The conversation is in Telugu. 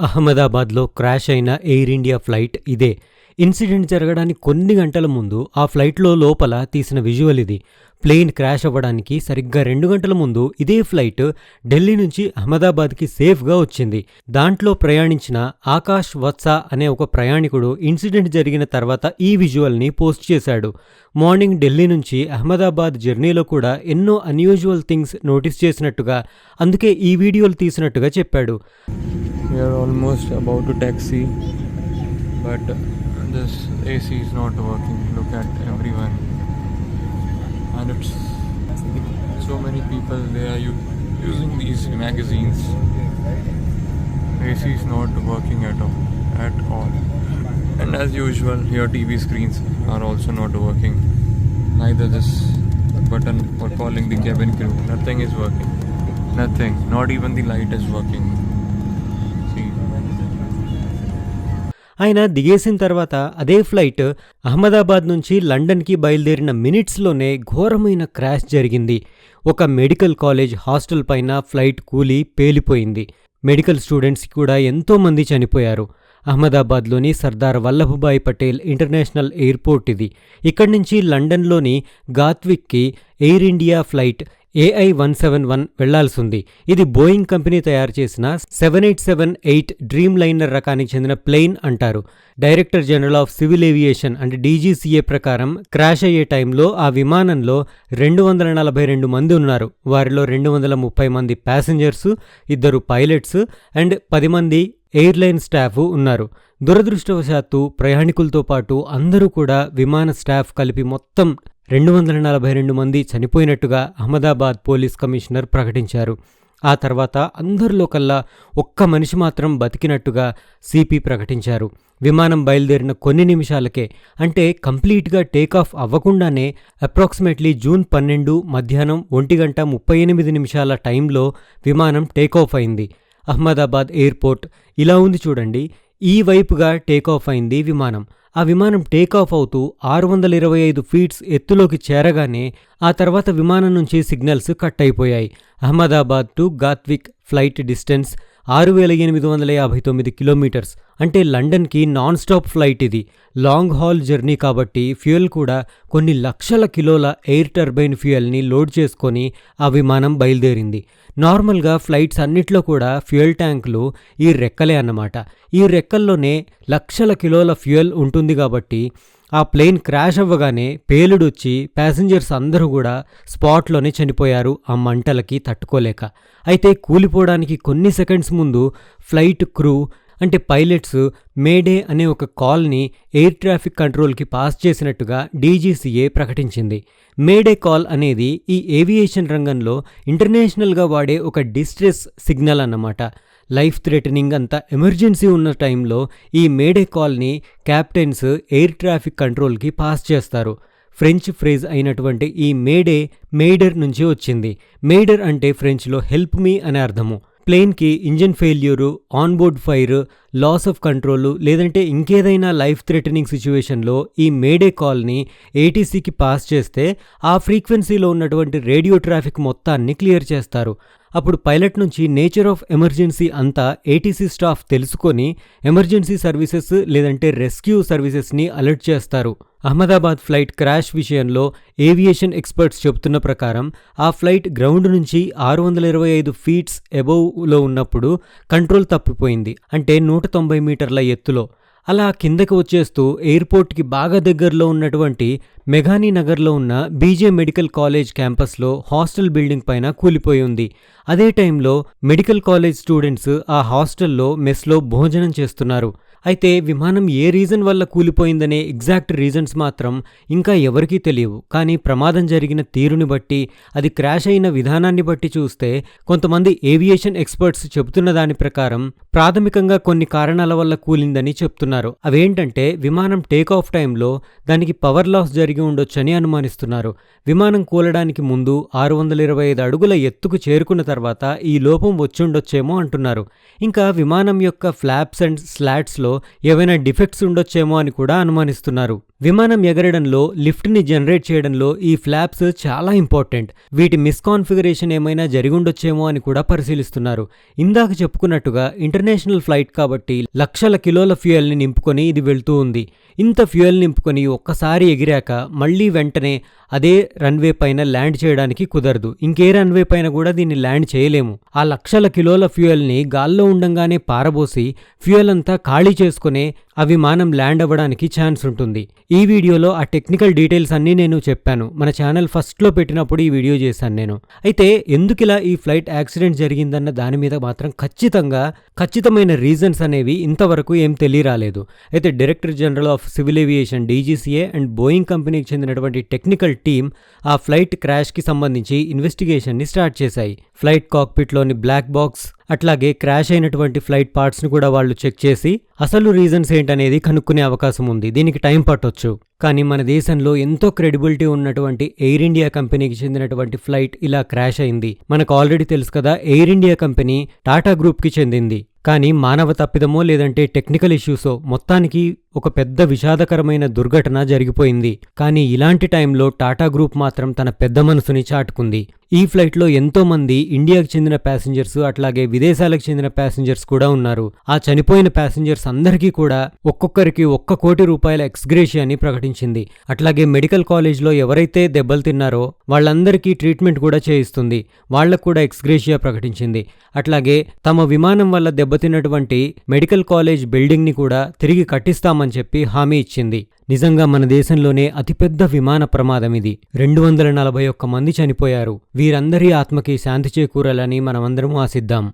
అహ్మదాబాద్లో క్రాష్ అయిన ఎయిర్ ఇండియా ఫ్లైట్ ఇదే. ఇన్సిడెంట్ జరగడానికి కొన్ని గంటల ముందు ఆ ఫ్లైట్లో లోపల తీసిన విజువల్ ఇది. ప్లేన్ క్రాష్ అవ్వడానికి సరిగ్గా రెండు గంటల ముందు ఇదే ఫ్లైట్ ఢిల్లీ నుంచి అహ్మదాబాద్కి సేఫ్గా వచ్చింది. దాంట్లో ప్రయాణించిన ఆకాష్ వత్స అనే ఒక ప్రయాణికుడు ఇన్సిడెంట్ జరిగిన తర్వాత ఈ విజువల్ని పోస్ట్ చేశాడు. మార్నింగ్ ఢిల్లీ నుంచి అహ్మదాబాద్ జర్నీలో కూడా ఎన్నో అన్యూజువల్ థింగ్స్ నోటీస్ చేసినట్టుగా అందుకే ఈ వీడియోలు తీసినట్టుగా చెప్పాడు. We are almost about to taxi, but this AC is not working. Look at everyone, and it's so many people they are using these magazines. AC is not working at all, at all. And as usual, your TV screens are also not working. Neither this button for calling the cabin crew. Nothing is working. Nothing. Not even the light is working. ఆయన దిగేసిన తర్వాత అదే ఫ్లైట్ అహ్మదాబాద్ నుంచి లండన్కి బయలుదేరిన మినిట్స్లోనే ఘోరమైన క్రాష్ జరిగింది. ఒక మెడికల్ కాలేజ్ హాస్టల్ పైన ఫ్లైట్ కూలి పేలిపోయింది. మెడికల్ స్టూడెంట్స్ కూడా ఎంతోమంది చనిపోయారు. అహ్మదాబాద్లోని సర్దార్ వల్లభభాయ్ పటేల్ ఇంటర్నేషనల్ ఎయిర్పోర్ట్ ఇది. ఇక్కడి నుంచి లండన్లోని గాత్విక్కి Air India flight AI one seven one వెళ్ళాల్సింది. ఇది బోయింగ్ కంపెనీ తయారు చేసిన seven eight seven eight Dreamliner రకానికి చెందిన ప్లెయిన్ అంటారు. Director general of civil aviation అంటే డీజీసీఏ ప్రకారం క్రాష్ అయ్యే టైంలో ఆ విమానంలో రెండు వందల నలభై రెండు మంది ఉన్నారు. వారిలో రెండు వందల ముప్పై మంది ప్యాసింజర్స్ ఇద్దరు పైలట్స్ అండ్ పది మంది ఎయిర్లైన్ స్టాఫ్ ఉన్నారు. దురదృష్టవశాత్తు ప్రయాణికులతో పాటు అందరూ కూడా విమాన స్టాఫ్ కలిపి మొత్తం రెండు వందల నలభై రెండు మంది చనిపోయినట్టుగా అహ్మదాబాద్ పోలీస్ కమిషనర్ ప్రకటించారు. ఆ తర్వాత అందరిలో కల్లా ఒక్క మనిషి మాత్రం బతికినట్టుగా సిపి ప్రకటించారు. విమానం బయలుదేరిన కొన్ని నిమిషాలకే అంటే కంప్లీట్గా టేకాఫ్ అవ్వకుండానే అప్రాక్సిమేట్లీ జూన్ పన్నెండు మధ్యాహ్నం ఒంటి గంట ముప్పై ఎనిమిది నిమిషాల టైంలో విమానం టేకాఫ్ అయింది. అహ్మదాబాద్ ఎయిర్పోర్ట్ ఇలా ఉంది చూడండి ఈ వైపుగా టేకాఫ్ అయింది విమానం. ఆ విమానం టేకాఫ్ అవుతూ ఆరు వందల ఇరవై ఐదు ఫీట్స్ ఎత్తులోకి చేరగానే ఆ తర్వాత విమానం నుంచి సిగ్నల్స్ కట్ అయిపోయాయి. Ahmedabad to Gatwick flight distance ఆరు వేల ఎనిమిది వందల యాభై తొమ్మిది కిలోమీటర్స్. అంటే లండన్కి నాన్ స్టాప్ ఫ్లైట్ ఇది. లాంగ్ హాల్ జర్నీ కాబట్టి ఫ్యూయల్ కూడా కొన్ని లక్షల కిలోల ఎయిర్ టర్బైన్ ఫ్యూయల్ని లోడ్ చేసుకొని ఆ విమానం బయలుదేరింది. నార్మల్గా ఫ్లైట్స్ అన్నిట్లో కూడా ఫ్యూయల్ ట్యాంకులు ఈ రెక్కలే అన్నమాట. ఈ రెక్కల్లోనే లక్షల కిలోల ఫ్యూయల్ ఉంటుంది కాబట్టి ఆ ప్లేన్ క్రాష్ అవ్వగానే పేలుడొచ్చి ప్యాసింజర్స్ అందరూ కూడా స్పాట్లోనే చనిపోయారు ఆ మంటలకి తట్టుకోలేక. అయితే కూలిపోవడానికి కొన్ని సెకండ్స్ ముందు ఫ్లైట్ క్రూ అంటే పైలట్స్ మేడే అనే ఒక కాల్ని ఎయిర్ ట్రాఫిక్ కంట్రోల్కి పాస్ చేసినట్టుగా డీజీసీఏ ప్రకటించింది. మేడే కాల్ అనేది ఈ ఏవియేషన్ రంగంలో ఇంటర్నేషనల్గా వాడే ఒక డిస్ట్రెస్ సిగ్నల్ అన్నమాట. లైఫ్ థ్రెటనింగ్ అంత ఎమర్జెన్సీ ఉన్న టైంలో ఈ మేడే కాల్ని క్యాప్టెన్స్ ఎయిర్ ట్రాఫిక్ కంట్రోల్కి పాస్ చేస్తారు. ఫ్రెంచ్ ఫ్రేజ్ అయినటువంటి ఈ మేడే మేడర్ నుంచి వచ్చింది. మేడర్ అంటే ఫ్రెంచ్లో హెల్ప్ మీ అనే అర్థము. ప్లేన్కి engine failure onboard fire loss of control లేదంటే ఇంకేదైనా లైఫ్ థ్రెటనింగ్ సిచ్యువేషన్లో ఈ మేడే కాల్ని ఏటీసీకి పాస్ చేస్తే ఆ ఫ్రీక్వెన్సీలో ఉన్నటువంటి రేడియో ట్రాఫిక్ మొత్తాన్ని క్లియర్ చేస్తారు. అప్పుడు పైలట్ నుంచి నేచర్ ఆఫ్ ఎమర్జెన్సీ అంతా ఏటీసీ స్టాఫ్ తెలుసుకొని ఎమర్జెన్సీ సర్వీసెస్ లేదంటే రెస్క్యూ సర్వీసెస్ని అలర్ట్ చేస్తారు. అహ్మదాబాద్ ఫ్లైట్ క్రాష్ విషయంలో ఏవియేషన్ ఎక్స్పర్ట్స్ చెబుతున్న ప్రకారం ఆ ఫ్లైట్ గ్రౌండ్ నుంచి ఆరు వందల ఇరవై ఐదు ఫీట్స్ ఎబోవ్లో ఉన్నప్పుడు కంట్రోల్ తప్పిపోయింది. అంటే నూట తొంభై మీటర్ల ఎత్తులో. అలా కిందకి వచ్చేస్తూ ఎయిర్పోర్ట్కి బాగా దగ్గరలో ఉన్నటువంటి మెఘానీ నగర్లో ఉన్న బీజే మెడికల్ కాలేజ్ క్యాంపస్లో హాస్టల్ బిల్డింగ్ పైన కూలిపోయి ఉంది. అదే టైంలో మెడికల్ కాలేజ్ స్టూడెంట్స్ ఆ హాస్టల్లో మెస్లో భోజనం చేస్తున్నారు. అయితే విమానం ఏ రీజన్ వల్ల కూలిపోయిందనే ఎగ్జాక్ట్ రీజన్స్ మాత్రం ఇంకా ఎవరికీ తెలియవు. కానీ ప్రమాదం జరిగిన తీరుని బట్టి అది క్రాష్ అయిన విధానాన్ని బట్టి చూస్తే కొంతమంది ఏవియేషన్ ఎక్స్పర్ట్స్ చెబుతున్న దాని ప్రకారం ప్రాథమికంగా కొన్ని కారణాల వల్ల కూలిందని చెప్తున్నారు. అవేంటంటే విమానం టేక్ ఆఫ్ టైంలో దానికి పవర్ లాస్ జరిగి ఉండొచ్చని అనుమానిస్తున్నారు. విమానం కూలడానికి ముందు ఆరు వందల ఇరవై ఐదు అడుగుల ఎత్తుకు చేరుకున్న తర్వాత ఈ లోపం వచ్చుండొచ్చేమో అంటున్నారు. ఇంకా విమానం యొక్క ఫ్లాప్స్ అండ్ స్లాట్స్లో ఏవైనా డిఫెక్ట్స్ ఉండొచ్చేమో అని కూడా అనుమానిస్తున్నారు. విమానం ఎగరడంలో లిఫ్ట్ని జనరేట్ చేయడంలో ఈ ఫ్లాప్స్ చాలా ఇంపార్టెంట్. వీటి మిస్కాన్ఫిగరేషన్ ఏమైనా జరిగుండొచ్చేమో అని కూడా పరిశీలిస్తున్నారు. ఇందాక చెప్పుకున్నట్టుగా ఇంటర్నేషనల్ ఫ్లైట్ కాబట్టి లక్షల కిలోల ఫ్యూయల్ని నింపుకొని ఇది వెళ్తూ ఉంది. ఇంత ఫ్యూయల్ నింపుకొని ఒక్కసారి ఎగిరాక మళ్ళీ వెంటనే అదే రన్వే పైన ల్యాండ్ చేయడానికి కుదరదు. ఇంకే రన్వే పైన కూడా దీన్ని ల్యాండ్ చేయలేము. ఆ లక్షల కిలోల ఫ్యూయల్ని గాల్లో ఉండంగానే పారబోసి ఫ్యూయల్ అంతా ఖాళీ చేసుకుని ఆ విమానం ల్యాండ్ అవ్వడానికి ఛాన్స్ ఉంటుంది. ఈ వీడియోలో ఆ టెక్నికల్ డీటెయిల్స్ అన్నీ నేను చెప్పాను. మన ఛానల్ ఫస్ట్లో పెట్టినప్పుడు ఈ వీడియో చేశాను నేను. అయితే ఎందుకు ఇలా ఈ ఫ్లైట్ యాక్సిడెంట్ జరిగిందన్న దాని మీద మాత్రం ఖచ్చితంగా ఖచ్చితమైన రీజన్స్ అనేవి ఇంతవరకు ఏం తెలియరాలేదు. అయితే director general of civil aviation DGCA and Boeing కంపెనీకి చెందినటువంటి టెక్నికల్ టీం ఆ ఫ్లైట్ క్రాష్కి సంబంధించి ఇన్వెస్టిగేషన్ని స్టార్ట్ చేశాయి. ఫ్లైట్ కాక్పిట్లోని బ్లాక్ బాక్స్ అట్లాగే క్రాష్ అయినటువంటి ఫ్లైట్ పార్ట్స్ని కూడా వాళ్ళు చెక్ చేసి అసలు రీజన్స్ ఏంటి? ఏంటనేది కనుక్కునే అవకాశం ఉంది. దీనికి టైం పట్టొచ్చు. కానీ మన దేశంలో ఎంతో క్రెడిబిలిటీ ఉన్నటువంటి ఎయిర్ ఇండియా కంపెనీకి చెందినటువంటి ఫ్లైట్ ఇలా క్రాష్ అయింది. మనకు ఆల్రెడీ తెలుసు కదా ఎయిర్ ఇండియా కంపెనీ టాటా గ్రూప్కి చెందింది. కానీ మానవ తప్పిదమో లేదంటే టెక్నికల్ ఇష్యూసో మొత్తానికి ఒక పెద్ద విషాదకరమైన దుర్ఘటన జరిగిపోయింది. కానీ ఇలాంటి టైంలో టాటా గ్రూప్ మాత్రం తన పెద్ద మనసుని చాటుకుంది. ఈ ఫ్లైట్లో ఎంతో మంది ఇండియాకు చెందిన ప్యాసింజర్స్ అట్లాగే విదేశాలకు చెందిన ప్యాసింజర్స్ కూడా ఉన్నారు. ఆ చనిపోయిన ప్యాసింజర్స్ అందరికీ కూడా ఒక్కొక్కరికి ఒక్క కోటి రూపాయల ఎక్స్గ్రేషియాని ప్రకటించింది. అట్లాగే మెడికల్ కాలేజ్లో ఎవరైతే దెబ్బలు తిన్నారో వాళ్ళందరికీ ట్రీట్మెంట్ కూడా చేయిస్తుంది. వాళ్ళకు కూడా ఎక్స్గ్రేషియా ప్రకటించింది. అట్లాగే తమ విమానం వల్ల దెబ్బ దెబ్బతిన్నటువంటి మెడికల్ కాలేజ్ బిల్డింగ్ని కూడా తిరిగి కట్టిస్తామని చెప్పి హామీ ఇచ్చింది. నిజంగా మన దేశంలోనే అతిపెద్ద విమాన ప్రమాదం ఇది. రెండు వందల నలభై ఒక్క మంది చనిపోయారు. వీరందరి ఆత్మకి శాంతి చేకూరాలని మనమందరం ఆశిద్దాం.